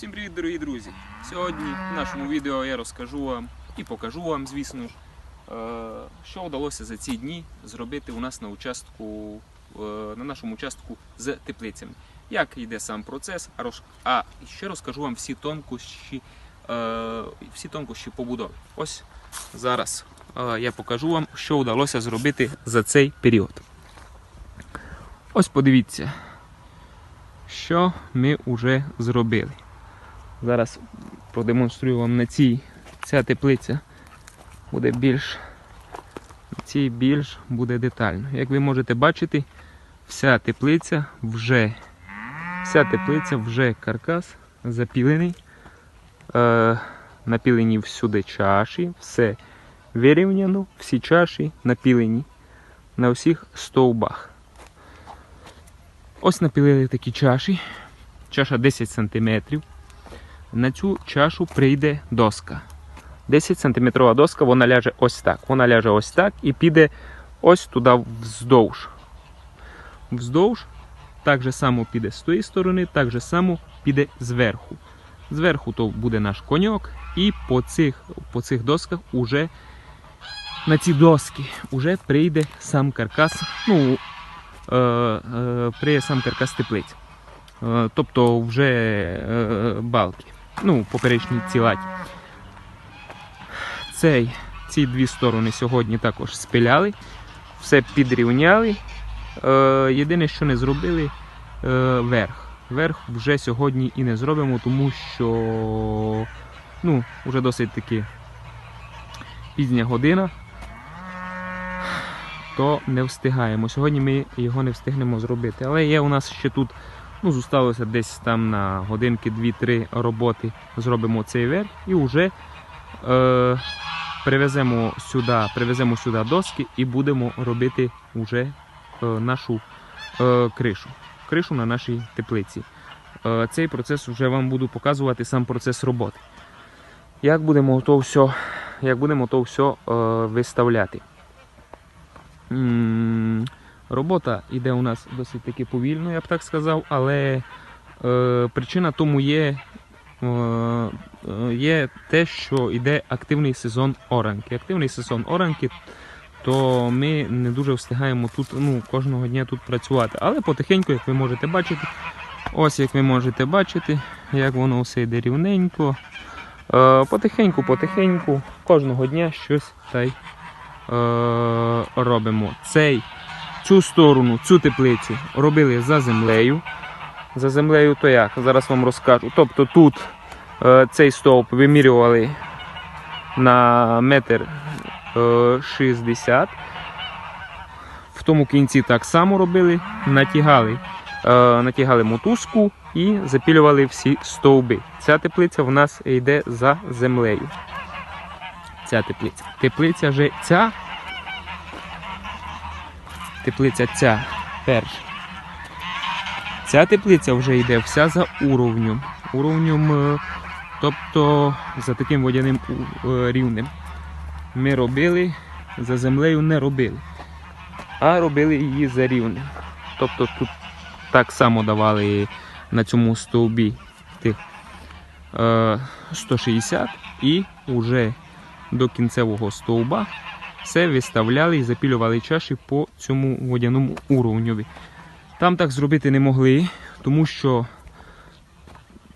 Всім привіт, дорогі друзі! Сьогодні в нашому відео я розкажу вам і покажу вам, звісно, е, що вдалося за ці дні зробити у нас на участку, е, на нашому участку з теплицями. Як йде сам процес, а ще розкажу вам всі тонкощі, е, всі тонкощі побудови. Ось зараз я покажу вам, що вдалося зробити за цей період. Ось подивіться, що ми вже зробили. Зараз продемонструю вам на цій. Ця теплиця буде більш на цій більш буде детально. Як ви можете бачити, вся теплиця вже вся теплиця вже каркас запілений. Е, напілені всюди чаші, все вирівняно, всі чаші напілені на всіх стовбах. Ось напілили такі чаші. Чаша 10 см. На цю чашу прийде доска. 10 сантиметрова доска, вона ляже ось так. Вона ляже ось так і піде ось туди вздовж. Вздовж так же само піде з тої сторони, так же само піде зверху. Зверху то буде наш коньок, і по цих, по цих досках уже на ці доски уже прийде сам каркас. Ну, е, е, прийде сам каркас теплиць. Е, тобто вже е, балки. Ну, поперечні ціладі. Цей, ці дві сторони сьогодні також спиляли, все підрівняли. Е, єдине, що не зробили е, верх. Верх вже сьогодні і не зробимо, тому що ну, вже досить таки пізня година, то не встигаємо. Сьогодні ми його не встигнемо зробити. Але є у нас ще тут Ну, зосталося десь там на годинки 2-3 роботи зробимо цей верх і вже е, привеземо сюди, привеземо сюди доски і будемо робити вже е, нашу е, кришу. Кришу на нашій теплиці. Е, цей процес вже вам буду показувати сам процес роботи. Як будемо то все, як будемо то все е, виставляти. М, Робота йде у нас досить таки повільно, я б так сказав, але е, причина тому є, е, є те, що йде активний сезон оранки. Активний сезон оранки, то ми не дуже встигаємо тут ну, кожного дня тут працювати. Але потихеньку, як ви можете бачити, ось як ви можете бачити, як воно все йде рівненько. Е, потихеньку, потихеньку, кожного дня щось та й е, робимо. Цей цю сторону, цю теплицю робили за землею. За землею то як? Зараз вам розкажу. Тобто тут е, цей стовп вимірювали на метр е, 60. В тому кінці так само робили, натягали, е, натягали мотузку і запілювали всі стовби. Ця теплиця в нас йде за землею. Ця теплиця. Теплиця вже ця теплиця ця перша. Ця теплиця вже йде вся за уровнем. Уровнем, е, тобто за таким водяним е, рівнем. Ми робили, за землею не робили, а робили її за рівнем. Тобто тут так само давали на цьому стовбі тих е, 160 і вже до кінцевого стовба все виставляли і запілювали чаші по цьому водяному уровню. Там так зробити не могли, тому що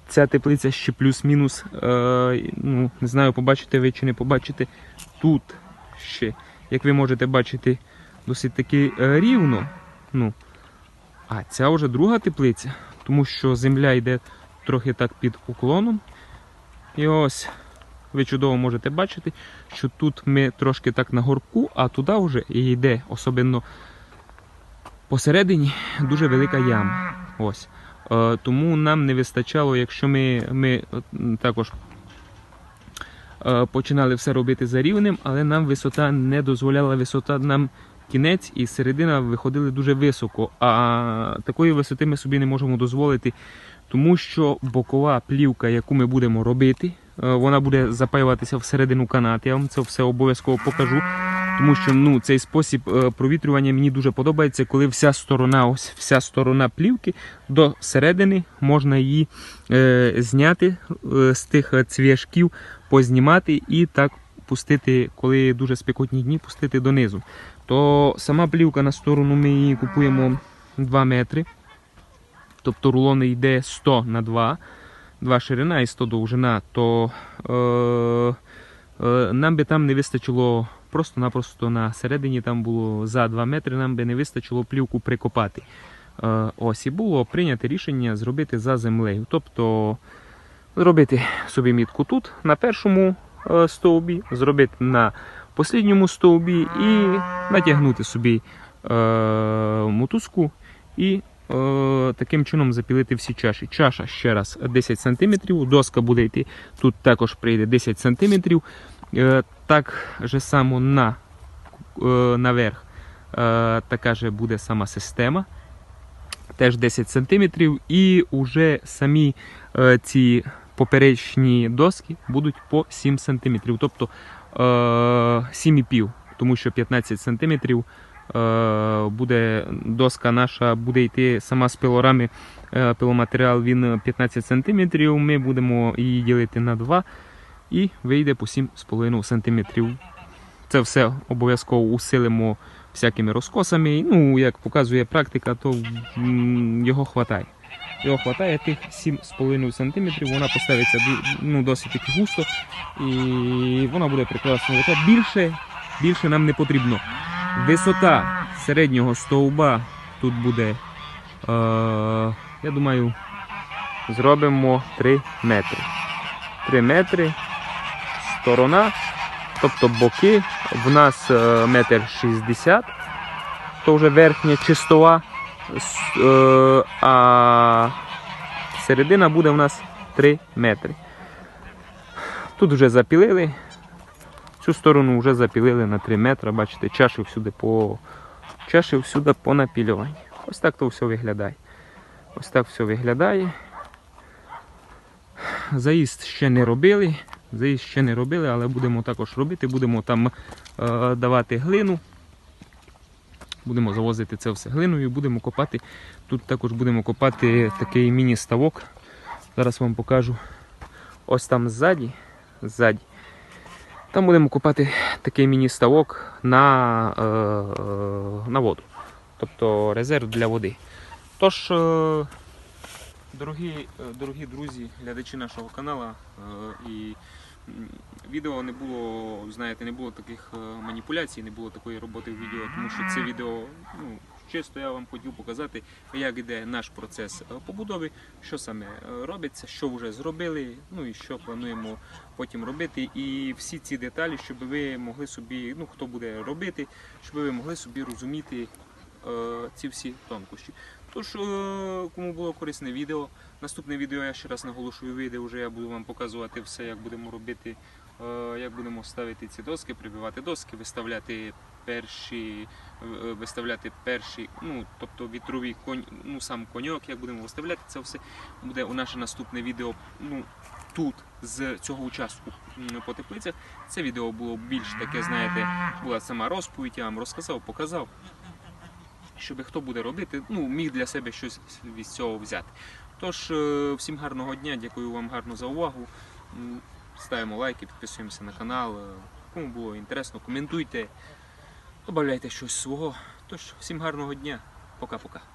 ця теплиця ще плюс-мінус, е, ну, не знаю, побачите ви чи не побачите, тут ще, як ви можете бачити, досить таки е, рівно. Ну, а ця вже друга теплиця, тому що земля йде трохи так під уклоном. І ось ви чудово можете бачити, що тут ми трошки так на горбку, а туди вже йде, особливо посередині дуже велика яма. Ось. Е, тому нам не вистачало, якщо ми, ми е, також е, починали все робити за рівнем, але нам висота не дозволяла висота нам кінець і середина виходили дуже високо. А такої висоти ми собі не можемо дозволити, тому що бокова плівка, яку ми будемо робити, вона буде запаюватися всередину канат. Я вам це все обов'язково покажу. Тому що ну, цей спосіб е, провітрювання мені дуже подобається, коли вся сторона, ось вся сторона плівки до середини можна її е, зняти е, з тих е, цвяшків, познімати і так пустити, коли дуже спекотні дні, пустити донизу. То сама плівка на сторону ми її купуємо 2 метри. Тобто рулон йде 100 на 2, 2 ширина і 100 довжина, то е, е, нам би там не вистачило просто-напросто на середині там було за 2 метри, нам би не вистачило плівку прикопати. Е, ось і було прийнято рішення зробити за землею. Тобто зробити собі мітку тут, на першому е, стовбі, зробити на послідньому стовбі і натягнути собі е, мотузку і таким чином запілити всі чаші. Чаша ще раз 10 см, доска буде йти, тут також прийде 10 см. Е, так же само на, е, наверх е, така же буде сама система. Теж 10 см, і вже самі е, ці поперечні доски будуть по 7 см, тобто е, 7,5, тому що 15 см е, буде доска наша буде йти сама з пилорами. Е, пиломатеріал він 15 см. Ми будемо її ділити на 2 і вийде по 7,5 см. Це все обов'язково усилимо всякими розкосами. Ну, як показує практика, то його хватає. Його хватає тих 7,5 см, вона поставиться ну, досить таки густо і вона буде прекрасно. Більше, більше нам не потрібно. Висота середнього стовба тут буде, е, я думаю, зробимо 3 метри. 3 метри, сторона, тобто боки. В нас е, метр 60, то вже верхня чистова, е, а середина буде в нас 3 метри. Тут вже запілили. Цю сторону вже запілили на 3 метри. Бачите, чаші всюди по чаші всюди понапілювані. Ось так то все виглядає. Ось так все виглядає. Заїзд ще не робили. Заїзд ще не робили, але будемо також робити. Будемо там е, давати глину. Будемо завозити це все глиною, будемо копати. Тут також будемо копати такий міні-ставок. Зараз вам покажу. Ось там ззаді. ззаді. Там будемо купати такий міні-ставок на, е, на воду. Тобто резерв для води. Тож, е, дорогі, е, дорогі друзі, глядачі нашого каналу, е, і відео не було, знаєте, не було таких е, маніпуляцій, не було такої роботи в відео, тому що це відео, ну, чисто я вам хотів показати, як іде наш процес е, побудови, що саме е, робиться, що вже зробили, ну і що плануємо потім робити. І всі ці деталі, щоб ви могли собі, ну хто буде робити, щоб ви могли собі розуміти ці всі тонкощі. Тож, е, кому було корисне відео, наступне відео я ще раз наголошую, вийде вже я буду вам показувати все, як будемо робити, е, як будемо ставити ці доски, прибивати доски, виставляти перші, е, виставляти перші, ну тобто вітрові конь, ну сам коньок, як будемо виставляти, це все буде у наше наступне відео. Ну тут з цього участку по теплицях. Це відео було більш таке, знаєте, була сама розповідь, я вам розказав, показав щоб хто буде робити, ну, міг для себе щось від цього взяти. Тож, е, всім гарного дня, дякую вам гарно за увагу. Ставимо лайки, підписуємося на канал. Е, Кому було інтересно, коментуйте, додавайте щось свого. Тож, всім гарного дня. Пока-пока.